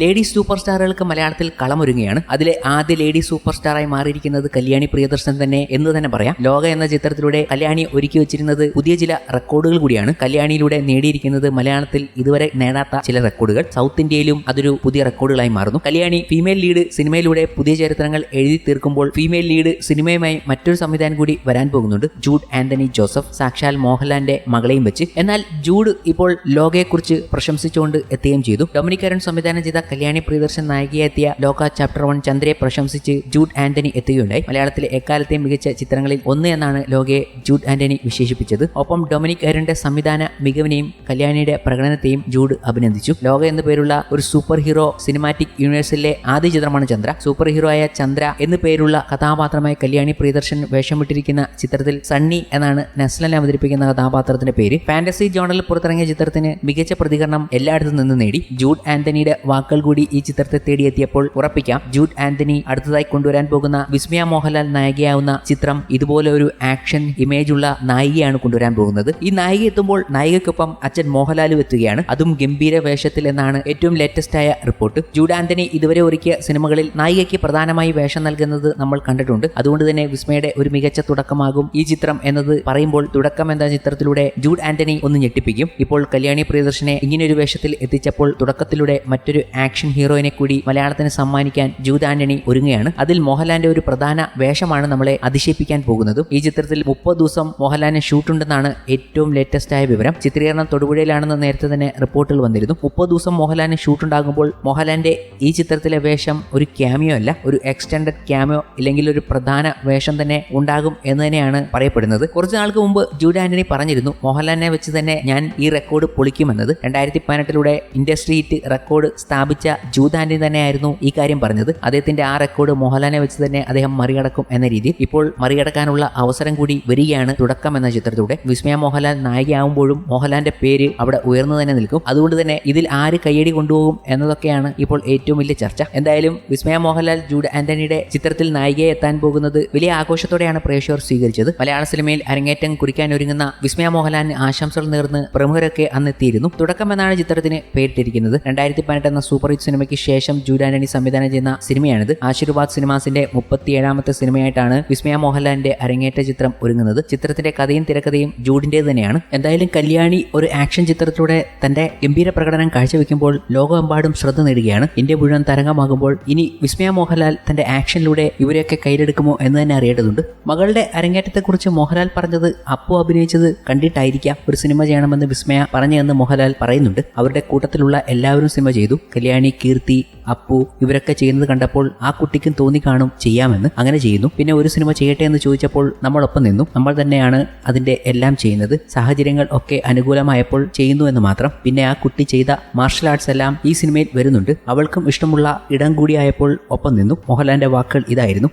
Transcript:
Lady super സ്റ്റാറുകൾക്ക് മലയാളത്തിൽ കളമൊരുങ്ങുകയാണ്. അതിലെ ആദ്യ ലേഡി സൂപ്പർ സ്റ്റാറായി മാറിയിരിക്കുന്നത് കല്യാണി പ്രിയദർശൻ തന്നെ എന്ന് തന്നെ പറയാം. ലോക എന്ന ചിത്രത്തിലൂടെ കല്യാണി ഒരുക്കി വെച്ചിരുന്നത് പുതിയ ചില റെക്കോർഡുകൾ കൂടിയാണ്. കല്യാണിയിലൂടെ നേടിയിരിക്കുന്നത് മലയാളത്തിൽ ഇതുവരെ നേടാത്ത ചില റെക്കോർഡുകൾ. സൗത്ത് ഇന്ത്യയിലും അതൊരു പുതിയ റെക്കോർഡുകളായി മാറുന്നു. കല്യാണി ഫീമെയിൽ ലീഡ് സിനിമയിലൂടെ പുതിയ ചരിത്രങ്ങൾ എഴുതി തീർക്കുമ്പോൾ ഫീമെയിൽ ലീഡ് സിനിമയുമായി മറ്റൊരു സംവിധാനം കൂടി വരാൻ പോകുന്നുണ്ട്. ജൂഡ് ആന്റണി ജോസഫ് സാക്ഷാൽ മോഹൻലാലിന്റെ മകളെയും വെച്ച്. എന്നാൽ ജൂഡ് ഇപ്പോൾ ലോകയെക്കുറിച്ച് പ്രശംസിച്ചുകൊണ്ട് എത്തുകയും ചെയ്തു. ഡൊമിനിക് അരുൺ സംവിധാനം ചെയ്ത കല്യാണി പ്രിയദർശൻ നായികയെത്തിയ ലോക ചാപ്റ്റർ വൺ ചന്ദ്രയെ പ്രശംസിച്ച് ജൂഡ് ആന്റണി എത്തുകയുണ്ടായി. മലയാളത്തിലെ എക്കാലത്തെയും മികച്ച ചിത്രങ്ങളിൽ ഒന്ന് എന്നാണ് ലോകയെ ജൂഡ് ആന്റണി വിശേഷിപ്പിച്ചത്. ഒപ്പം ഡൊമിനിക് അരുണിന്റെ സംവിധാന മികവിനെയും കല്യാണിയുടെ പ്രകടനത്തെയും ജൂഡ് അഭിനന്ദിച്ചു. ലോക എന്ന പേരുള്ള ഒരു സൂപ്പർ ഹീറോ സിനിമാറ്റിക് യൂണിവേഴ്സിലെ ആദ്യ ചിത്രമാണ് ചന്ദ്ര. സൂപ്പർ ഹീറോ ആയ ചന്ദ്ര എന്നു പേരുള്ള കഥാപാത്രമായി കല്യാണി പ്രിയദർശൻ വേഷമിട്ടിരിക്കുന്ന ചിത്രത്തിൽ സണ്ണി എന്നാണ് നസ്ലൻ അവതരിപ്പിക്കുന്ന കഥാപാത്രത്തിന്റെ പേര്. ഫാന്റസി ജോണലിൽ പുറത്തിറങ്ങിയ ചിത്രത്തിന് മികച്ച പ്രതികരണം എല്ലായിടത്തു നിന്ന് നേടി. ജൂഡ് ആന്റണിയുടെ വാക്കുകൾ കൂടി ഈ ചിത്രത്തെ തേടിയെത്തിയപ്പോൾ ഉറപ്പിക്കാം. ജൂഡ് ആന്റണി അടുത്തതായി കൊണ്ടുവരാൻ പോകുന്ന വിസ്മയ മോഹൻലാൽ നായികയാവുന്ന ചിത്രം ഇതുപോലെ ഒരു ആക്ഷൻ ഇമേജ് ഉള്ള നായികയാണ് കൊണ്ടുവരാൻ പോകുന്നത്. ഈ നായിക എത്തുമ്പോൾ നായികയ്ക്കൊപ്പം അച്ഛൻ മോഹൻലാലും എത്തുകയാണ്. അതും ഗംഭീര വേഷത്തിൽ എന്നാണ് ഏറ്റവും ലേറ്റസ്റ്റ് ആയ റിപ്പോർട്ട്. ജൂഡ് ആന്റണി ഇതുവരെ ഒരുക്കിയ സിനിമകളിൽ നായികയ്ക്ക് പ്രധാനമായി വേഷം നൽകുന്നത് നമ്മൾ കണ്ടിട്ടുണ്ട്. അതുകൊണ്ട് തന്നെ വിസ്മയുടെ ഒരു മികച്ച തുടക്കമാകും ഈ ചിത്രം എന്നത് പറയുമ്പോൾ തുടക്കം എന്ന ചിത്രത്തിലൂടെ ജൂഡ് ആന്റണി ഒന്ന് ഞെട്ടിപ്പിക്കും. ഇപ്പോൾ കല്യാണി പ്രിയദർശനെ ഒരു വേഷത്തിൽ എത്തിച്ചപ്പോൾ തുടക്കത്തിലൂടെ മറ്റൊരു ആക്ഷൻ ഹീറോയിനെ കൂടി മലയാളത്തിന് സമ്മാനിക്കാൻ ജൂത് ആന്റണി ഒരുങ്ങുകയാണ്. അതിൽ മോഹൻലാലിന്റെ ഒരു പ്രധാന വേഷമാണ് നമ്മളെ അതിശയിപ്പിക്കാൻ പോകുന്നത്. ഈ ചിത്രത്തിൽ മുപ്പത് ദിവസം മോഹൻലാലിന് ഷൂട്ട് ഉണ്ടെന്നാണ് ഏറ്റവും ലേറ്റസ്റ്റ് ആയ വിവരം. ചിത്രീകരണം തൊടുപുഴയിലാണെന്ന് നേരത്തെ തന്നെ റിപ്പോർട്ടുകൾ വന്നിരുന്നു. മുപ്പത് ദിവസം മോഹൻലാലിന് ഷൂട്ട് ഉണ്ടാകുമ്പോൾ മോഹൻലാലിന്റെ ഈ ചിത്രത്തിലെ വേഷം ഒരു ക്യാമിയോ അല്ല ഒരു എക്സ്റ്റൻഡഡ് ക്യാമിയോ ഇല്ലെങ്കിൽ ഒരു പ്രധാന വേഷം തന്നെ ഉണ്ടാകും എന്ന് തന്നെയാണ് പറയപ്പെടുന്നത്. കുറച്ച് നാൾക്ക് മുമ്പ് ജൂഡ് ആന്റണി പറഞ്ഞിരുന്നു മോഹൻലാലിനെ വെച്ച് തന്നെ ഞാൻ ഈ റെക്കോർഡ് പൊളിക്കുമെന്നത്. രണ്ടായിരത്തി പതിനെട്ടിലൂടെ ഇൻഡസ്ട്രി ഹിറ്റ് റെക്കോർഡ് സ്ഥാപിച്ച ജൂഡ് ആന്റണി തന്നെയായിരുന്നു ഈ കാര്യം പറഞ്ഞത്. അദ്ദേഹത്തിന്റെ ആ റെക്കോർഡ് മോഹൻലാലിനെ വെച്ച് തന്നെ അദ്ദേഹം മറികടക്കും എന്ന രീതിയിൽ ഇപ്പോൾ മറികടക്കാനുള്ള അവസരം കൂടി വരികയാണ് തുടക്കം എന്ന ചിത്രത്തിലൂടെ. വിസ്മയ മോഹൻലാൽ നായികയാവുമ്പോഴും മോഹൻലാലിന്റെ പേര് അവിടെ ഉയർന്നു തന്നെ നിൽക്കും. അതുകൊണ്ട് തന്നെ ഇതിൽ ആര് കയ്യടി കൊണ്ടുപോകും എന്നതൊക്കെയാണ് ഇപ്പോൾ ഏറ്റവും വലിയ ചർച്ച. എന്തായാലും വിസ്മയ മോഹൻലാൽ ജൂഡ് ആന്റണിയുടെ ചിത്രത്തിൽ നായികയെ എത്താൻ പോകുന്നത് വലിയ ആഘോഷത്തോടെയാണ് പ്രേക്ഷകർ സ്വീകരിച്ചത്. മലയാള സിനിമയിൽ അരങ്ങേറ്റം കുറിക്കാൻ ഒരുങ്ങുന്ന വിസ്മയ മോഹൻലാലിന് ആശംസകൾ നേർന്ന് പ്രമുഖരൊക്കെ അന്നെത്തിയിരുന്നു. തുടക്കം എന്നാണ് ചിത്രത്തിന് പേരിട്ടിരിക്കുന്നത്. രണ്ടായിരത്തി പതിനെട്ട് എന്ന സൂപ്പർ ഹിറ്റ് സിനിമയ്ക്ക് ശേഷം ജൂഡ് ആന്റണി സംവിധാനം ചെയ്യുന്ന സിനിമയാണിത്. ആശീർവാദ് സിനിമാസിന്റെ മുപ്പത്തിയേഴാമത്തെ സിനിമയായിട്ടാണ് വിസ്മയ മോഹൻലാലിന്റെ അരങ്ങേറ്റ ചിത്രം ഒരുങ്ങുന്നത്. ചിത്രത്തിന്റെ കഥയും തിരക്കഥയും ജൂഡിന്റെ തന്നെയാണ്. എന്തായാലും കല്യാണി ഒരു ആക്ഷൻ ചിത്രത്തിലൂടെ തന്റെ ഗംഭീര പ്രകടനം കാഴ്ചവെക്കുമ്പോൾ ലോകമെമ്പാടും ശ്രദ്ധ നേടുകയാണ്. ഇന്ത്യ മുഴുവൻ തരംഗമാകുമ്പോൾ ഇനി വിസ്മയ മോഹൻലാൽ തന്റെ ആക്ഷനിലൂടെ ഇവരെയൊക്കെ കയ്യിലെടുക്കുമോ എന്ന് തന്നെ അറിയേണ്ടതുണ്ട്. മകളുടെ അരങ്ങേറ്റത്തെക്കുറിച്ച് മോഹൻലാൽ പറഞ്ഞത് അപ്പു അഭിനയിച്ചത് കണ്ടിട്ടായിരിക്കാം. ഒരു സിനിമ ചെയ്യണമെന്ന് വിസ്മയ പറഞ്ഞതെന്ന് മോഹൻലാൽ പറയുന്നുണ്ട്. അവരുടെ കൂട്ടത്തിലുള്ള എല്ലാവരും സിനിമ ചെയ്തു. കല്യാണി കീർത്തി അപ്പു ഇവരൊക്കെ ചെയ്യുന്നത് കണ്ടപ്പോൾ ആ കുട്ടിക്കും തോന്നി കാണും ചെയ്യാമെന്ന് അങ്ങനെ ചെയ്യുന്നു. പിന്നെ ഒരു സിനിമ ചെയ്യട്ടെ എന്ന് ചോദിച്ചപ്പോൾ നമ്മളൊപ്പം നിന്നു. നമ്മൾ തന്നെയാണ് അതിന്റെ എല്ലാം ചെയ്യുന്നത്. സാഹചര്യങ്ങൾ ഒക്കെ അനുകൂലമായപ്പോൾ ചെയ്യുന്നു എന്ന് മാത്രം. പിന്നെ ആ കുട്ടി ചെയ്ത മാർഷൽ ആർട്സ് എല്ലാം ഈ സിനിമയിൽ വരുന്നുണ്ട്. അവൾക്കും ഇഷ്ടമുള്ള ഇടം കൂടിയായപ്പോൾ ഒപ്പം നിന്നു. മോഹൻലാലിന്റെ വാക്കുകൾ ഇതായിരുന്നു.